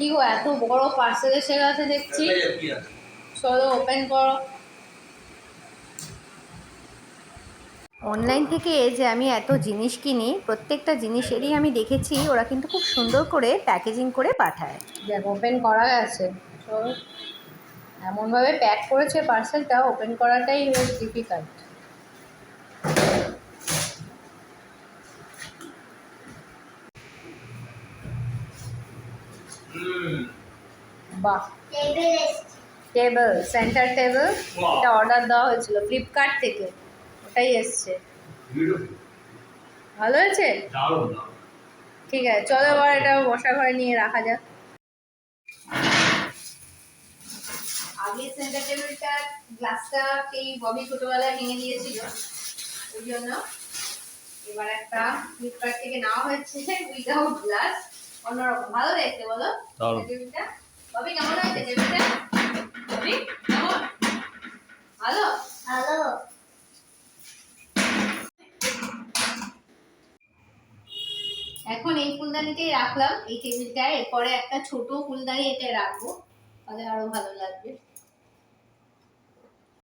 কি গো এত বড় পার্সেল এসে গেছে দেখছি। চলো ওপেন করো। অনলাইন থেকে যে আমি এত জিনিস কিনি প্রত্যেকটা জিনিসেরই আমি দেখেছি ওরা কিন্তু খুব সুন্দর করে প্যাকেজিং করে পাঠায়। দেখ ওপেন করা গেছে। চলো। এমনভাবে প্যাক করেছে পার্সেলটা ওপেন করাটাই বেশ ডিফিকাল্ট বাহ। টেবিল সেন্টার টেবিল এটা অর্ডার দেওয়া হয়েছিল ফ্লিপকার্ট থেকে। ওটাই এসছে। ভালো হয়েছে? ঠিক আছে চলো এবার এটা বসা ঘরে নিয়ে রাখা যাক। আগে সেন্টার টেবিলটা গ্লাসটা এই ববি ছোটবেলায় ভেঙে দিয়েছিল। ওই জন্য এবার একটা ফ্লিপকার্ট থেকে নেওয়া হয়েছে উইদাউট গ্লাস অন্যরকম। ভালো লাগছে বলো। ববি কেমন হয়েছে টেবিলটা ববি কেমন? ভালো? ভালো। এখন এই ফুলদানিতেই রাখলাম। এই টেবিলটায়। এরপরে একটা ছোট ফুলদানি এটা রাখব। তাহলে আরও ভালো লাগবে।